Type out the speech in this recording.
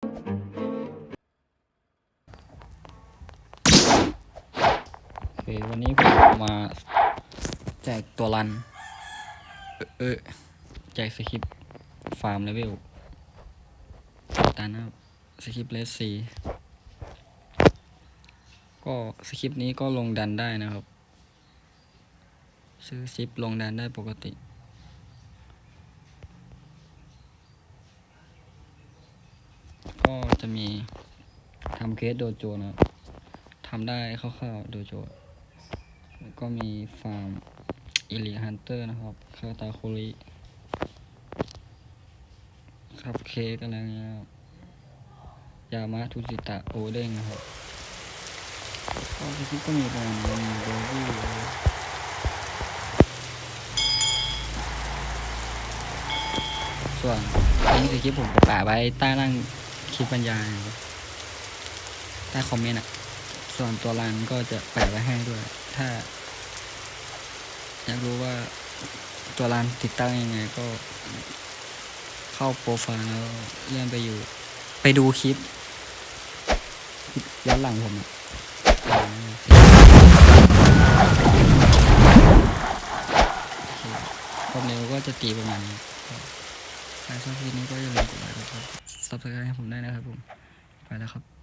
โอเควันนี้ผมมาแจกตัวรัน เออแจกสคริปฟาร์มเลเวลตานะครับสคริปเลสซีก็สคริปนี้ก็ลงดันได้นะครับ ซื้อซิปลงดันได้ปกติ ก็จะมีทำเคสโดโจนะทำได้คร่าวๆโดโจแล้วก็มีฟาร์มอิลิฮันเตอร์นะครับคาตาโคริครับเคสอะไรเงี้ยยามะทุจิตะโอเด้งนะครับก็สคริปต์ก็มีประมาณนี้มีโบวี่ส่วนลิงก์สคริปผมแปะไว้ใต้ล่าง ลิปบรรยายนะครับใต้คอมเมนต์อะ ส่วนตัวรันก็จะแปะไว้ให้ด้วย ถ้า อยากรู้ว่าตัวรันติดตั้งยังไงก็ เข้าโปรไฟล์แล้วเลื่อนไปอยู่ ไปดูคลิปคลิปย้อนหลังผมอะอ่าโอเคความเร็วก็จะตีประมาณนี้ ใครชอบคลิปนี้ก็อย่าลืมกดไลค์กดซับสไครต์ให้ผมได้นะครับผม ไปแล้วครับ